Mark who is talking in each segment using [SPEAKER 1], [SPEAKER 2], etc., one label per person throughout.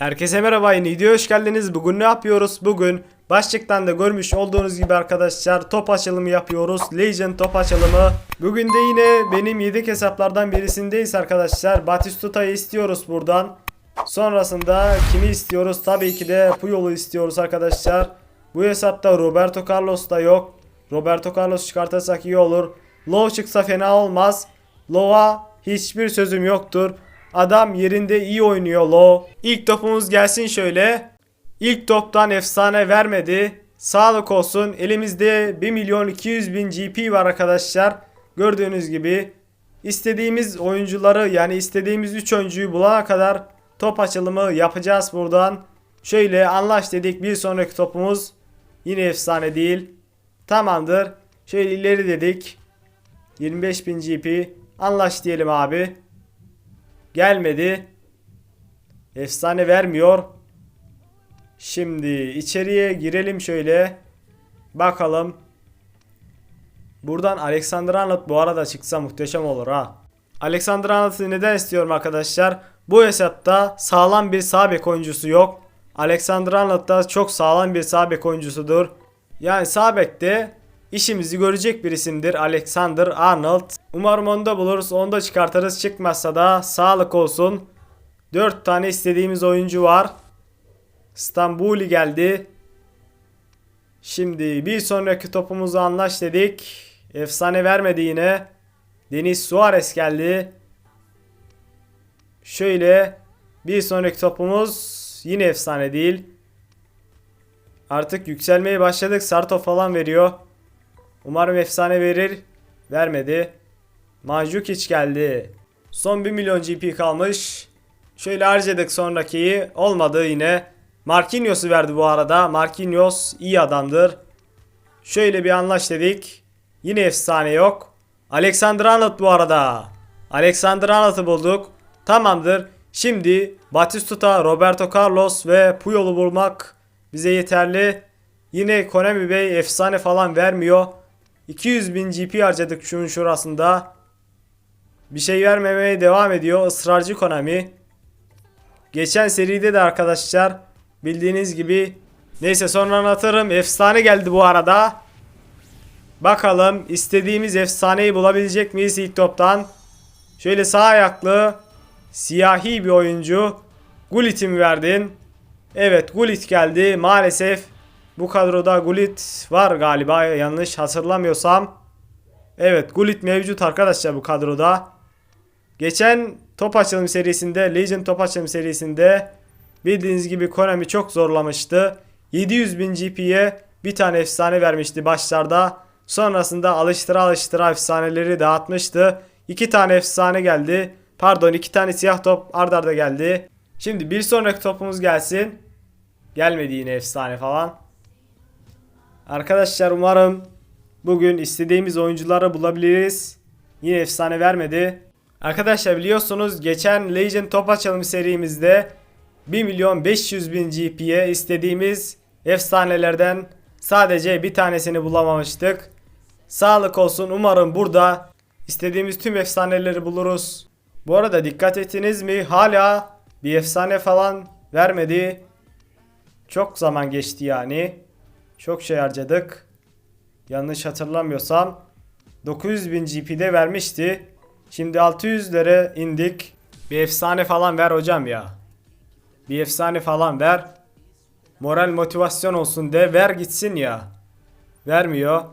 [SPEAKER 1] Herkese merhaba yeni videoya hoş geldiniz. Bugün ne yapıyoruz? Bugün başlıktan da görmüş olduğunuz gibi arkadaşlar top açılımı yapıyoruz. Legend top açılımı. Bugün de yine benim yedek hesaplardan birisindeyiz arkadaşlar. Batistuta'yı istiyoruz buradan. Sonrasında kimi istiyoruz? Tabii ki de Puyol'u istiyoruz arkadaşlar. Bu hesapta Roberto Carlos da yok. Roberto Carlos çıkartırsak iyi olur. Low çıksa fena olmaz. Low'a hiçbir sözüm yoktur. Adam yerinde iyi oynuyor Low. İlk topumuz gelsin şöyle. İlk toptan efsane vermedi. Sağlık olsun. Elimizde 1 milyon 200 bin GP var arkadaşlar. Gördüğünüz gibi. istediğimiz oyuncuları yani istediğimiz 3 oyuncuyu bulana kadar top açılımı yapacağız buradan. Şöyle anlaş dedik bir sonraki topumuz yine efsane değil. Tamamdır. Şöyle ileri dedik. 25.000 GP. Anlaş diyelim abi. Gelmedi. Efsane vermiyor. Şimdi içeriye girelim şöyle. Bakalım. Buradan Alexander Arnold bu arada çıksa muhteşem olur ha. Alexander Arnold'u neden istiyorum arkadaşlar? Bu hesapta sağlam bir sağ bek oyuncusu yok. Alexander Arnold da çok sağlam bir sağ bek oyuncusudur. Yani sağ bekte işimizi görecek bir isimdir Alexander Arnold. Umarım onu da buluruz. Onu da çıkartırız. Çıkmazsa da sağlık olsun. 4 tane istediğimiz oyuncu var. İstanbul'i geldi. Şimdi bir sonraki topumuzu anlaş dedik. Efsane vermedi yine. Deniz Suarez geldi. Şöyle bir sonraki topumuz yine efsane değil. Artık yükselmeye başladık. Sarto falan veriyor. Umarım efsane verir. Vermedi. Manjukic geldi. Son 1 milyon GP kalmış. Şöyle harcadık sonrakiyi. Olmadı yine. Marquinhos'u verdi bu arada. Marquinhos iyi adamdır. Şöyle bir anlaş dedik. Yine efsane yok. Alexander Arnold bu arada. Alexander Arnold'u bulduk. Tamamdır. Şimdi Batistuta, Roberto Carlos ve Puyol'u bulmak bize yeterli. Yine Konami Bey efsane falan vermiyor. 200 bin GP harcadık şunun şurasında. Bir şey vermemeye devam ediyor. Israrcı Konami. Geçen seride de arkadaşlar bildiğiniz gibi neyse sonra anlatırım. Efsane geldi bu arada. Bakalım istediğimiz efsaneyi bulabilecek miyiz ilk toptan? Şöyle sağ ayaklı siyahi bir oyuncu. Gullit'i mi verdin? Evet Gullit geldi. Maalesef bu kadroda Gullit var galiba yanlış hatırlamıyorsam. Evet Gullit mevcut arkadaşlar bu kadroda. Geçen top açılım serisinde Legend top açılım serisinde bildiğiniz gibi Konami çok zorlamıştı. 700 bin GP'ye bir tane efsane vermişti başlarda. Sonrasında alıştıra alıştıra efsaneleri dağıtmıştı. İki tane efsane geldi. Pardon iki tane siyah top ard arda geldi. Şimdi bir sonraki topumuz gelsin. Gelmedi yine efsane falan. Arkadaşlar umarım bugün istediğimiz oyuncuları bulabiliriz. Yine efsane vermedi. Arkadaşlar biliyorsunuz geçen Legend top açılım serimizde 1 milyon 500 bin GP'ye istediğimiz efsanelerden sadece bir tanesini bulamamıştık. Sağlık olsun umarım burada istediğimiz tüm efsaneleri buluruz. Bu arada dikkat ettiniz mi hala bir efsane falan vermedi. Çok zaman geçti yani. Çok şey harcadık. Yanlış hatırlamıyorsam 900 bin GP'de vermişti. Şimdi 600'lere indik. Bir efsane falan ver hocam ya. Bir efsane falan ver. Moral motivasyon olsun de ver gitsin ya. Vermiyor.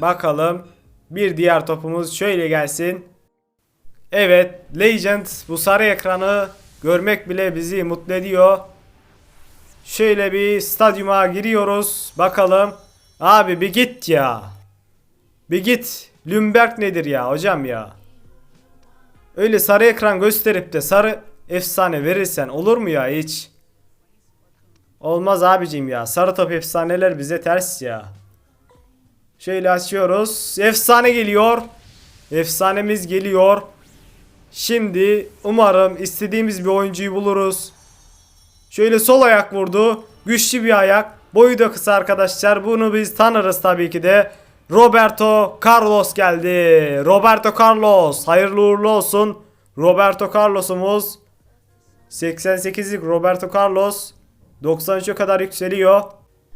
[SPEAKER 1] Bakalım. Bir diğer topumuz şöyle gelsin. Evet, Legend bu sarı ekranı görmek bile bizi mutlu ediyor. Şöyle bir stadyuma giriyoruz. Bakalım. Abi bir git ya. Bir git. Lümberg nedir ya hocam ya? Öyle sarı ekran gösterip de sarı efsane verirsen olur mu ya hiç? Olmaz abicim ya. Sarı top efsaneler bize ters ya. Şöyle açıyoruz. Efsane geliyor. Efsanemiz geliyor. Şimdi umarım istediğimiz bir oyuncuyu buluruz. Şöyle sol ayak vurdu. Güçlü bir ayak. Boyu da kısa arkadaşlar. Bunu biz tanırız tabii ki de. Roberto Carlos geldi. Roberto Carlos. Hayırlı uğurlu olsun. Roberto Carlos'umuz. 88'lik Roberto Carlos 93'e kadar yükseliyor.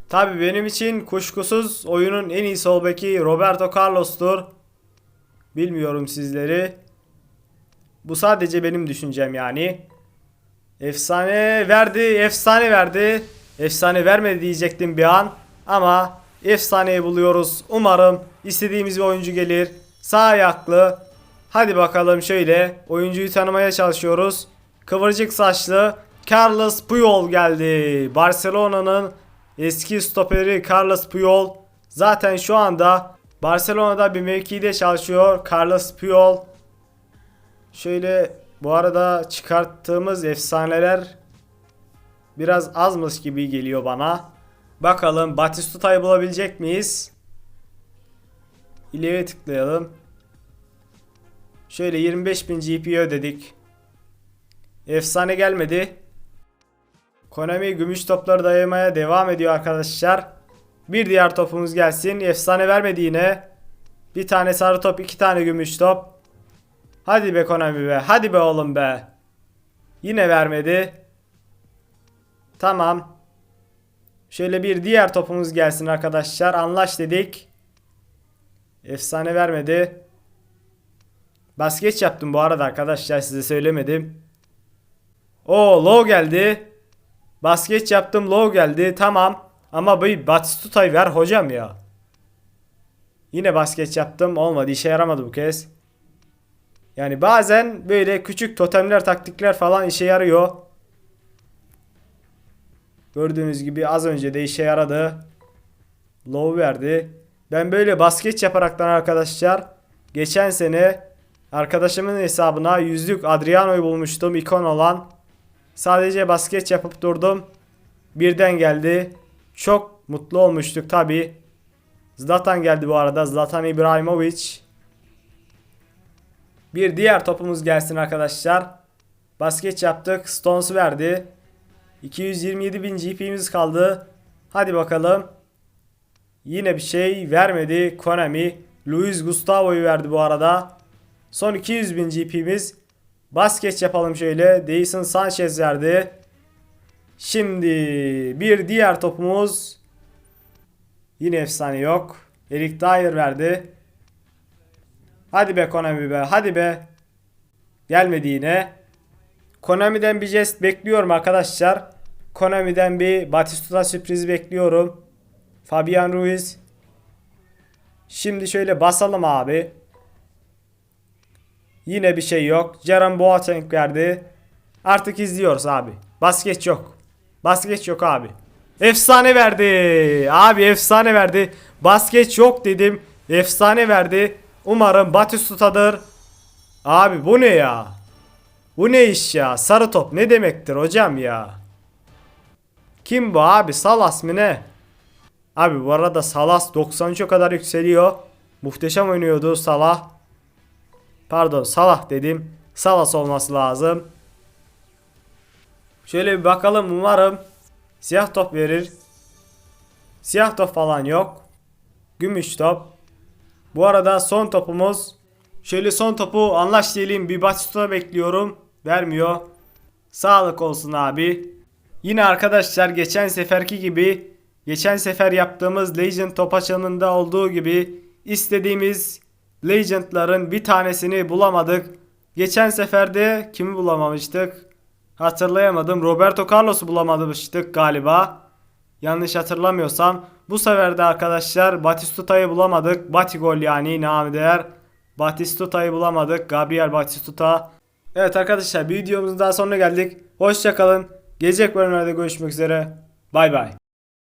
[SPEAKER 1] Tabi benim için kuşkusuz oyunun en iyi sol beki Roberto Carlos'tur. Bilmiyorum sizleri. Bu sadece benim düşüncem yani. Efsane verdi, efsane verdi. Efsane vermedi diyecektim bir an. Ama efsaneyi buluyoruz. Umarım istediğimiz bir oyuncu gelir. Sağ ayaklı. Hadi bakalım şöyle oyuncuyu tanımaya çalışıyoruz. Kıvırcık saçlı Carlos Puyol geldi. Barcelona'nın eski stoperi Carlos Puyol. Zaten şu anda Barcelona'da bir mevkide çalışıyor Carlos Puyol. Şöyle bu arada çıkarttığımız efsaneler biraz azmış gibi geliyor bana. Bakalım Batistuta'yı bulabilecek miyiz? İleriye tıklayalım. Şöyle 25.000 GP ödedik. Efsane gelmedi. Konami gümüş topları dayamaya devam ediyor arkadaşlar. Bir diğer topumuz gelsin. Efsane vermedi yine. Bir tane sarı top, iki tane gümüş top. Hadi be Konami be. Hadi be oğlum be. Yine vermedi. Tamam. Şöyle bir diğer topumuz gelsin arkadaşlar. Anlaş dedik. Efsane vermedi. Basket yaptım bu arada arkadaşlar size söylemedim. O low geldi. Basket yaptım low geldi. Tamam. Ama bir Batistuta'yı ver hocam ya. Yine basket yaptım. Olmadı. işe yaramadı bu kez. Yani bazen böyle küçük totemler, taktikler falan işe yarıyor. Gördüğünüz gibi az önce de işe yaradı. Low verdi. Ben böyle basket yaparaktan arkadaşlar geçen sene arkadaşımın hesabına yüzlük Adriano'yu bulmuştum ikon olan. Sadece basket yapıp durdum. Birden geldi. Çok mutlu olmuştuk tabi. Zlatan geldi bu arada. Zlatan İbrahimovic. Bir diğer topumuz gelsin arkadaşlar. Basket yaptık. Stones verdi. 227 bin GP'miz kaldı. Hadi bakalım. Yine bir şey vermedi Konami. Luis Gustavo'yu verdi bu arada. Son 200 bin GP'miz. Basket yapalım şöyle. Deyson Sanchez verdi. Şimdi bir diğer topumuz. Yine efsane yok. Eric Dyer verdi. Hadi be Konami be. Hadi be. Gelmedi yine. Konami'den bir jest bekliyorum arkadaşlar. Konami'den bir Batistuta sürprizi bekliyorum. Fabian Ruiz. Şimdi şöyle basalım abi. Yine bir şey yok. Jerome Boateng verdi. Artık izliyoruz abi. Basket yok. Basket yok abi. Efsane verdi. Abi efsane verdi. Basket yok dedim. Efsane verdi. Umarım Batistuta'dır. Abi bu ne ya? Bu ne iş ya? Sarı top ne demektir hocam ya? Kim bu abi? Salas mı ne? Abi bu arada Salas 93'e kadar yükseliyor. Muhteşem oynuyordu Salah. Pardon Salah dedim. Salas olması lazım. Şöyle bir bakalım umarım siyah top verir. Siyah top falan yok. Gümüş top. Bu arada son topumuz. Şöyle son topu anlaş diyelim bir Batistuta bekliyorum. Vermiyor. Sağlık olsun abi. Yine arkadaşlar geçen seferki gibi geçen sefer yaptığımız Legend top açılımında olduğu gibi istediğimiz Legend'ların bir tanesini bulamadık. Geçen seferde kimi bulamamıştık? Hatırlayamadım. Roberto Carlos'u bulamamıştık galiba. Yanlış hatırlamıyorsam. Bu sefer de arkadaşlar Batistuta'yı bulamadık. Batigol yani namı değer. Batistuta'yı bulamadık. Gabriel Batistuta. Evet arkadaşlar bir videomuzun daha sonuna geldik. Hoşçakalın. Gelecek bölümlerde görüşmek üzere. Bay bay.